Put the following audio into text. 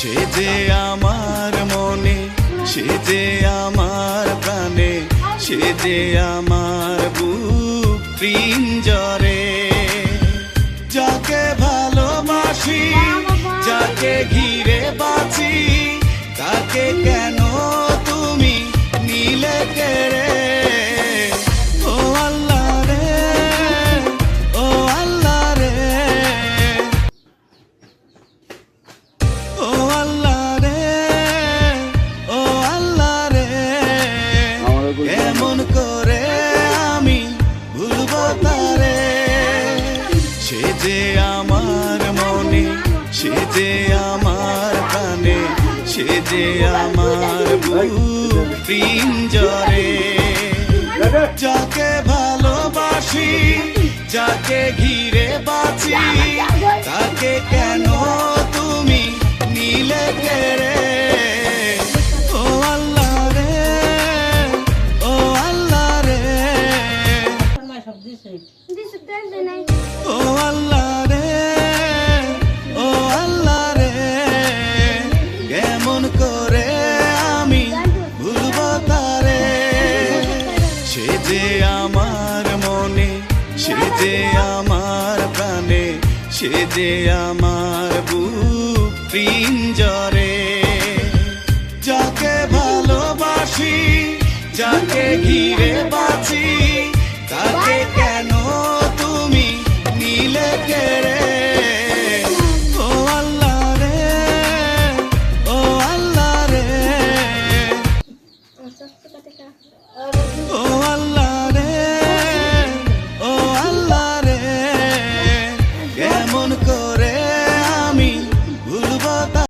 সে যে আমার মনে সে যে আমার প্রাণে সে যে আমার বুক প্রিঞ্জরে। যে আমার মনে সে যে আমার প্রাণে সে যে আমার পিঞ্জরে। যাকে ভালোবাসি যাকে ঘিরে বাঁচি তাকে কেন তুমি নীলে কেড়ে ও আল্লাহ রে ও আল্লাহ This is the night. সে যে আমার প্রাণে সে যে আমার বুক পিঞ্জরে। যাকে ভালোবাসি যাকে ঘিরে বাঁচি তাকে কেন তুমি নীলে কেড়ে ও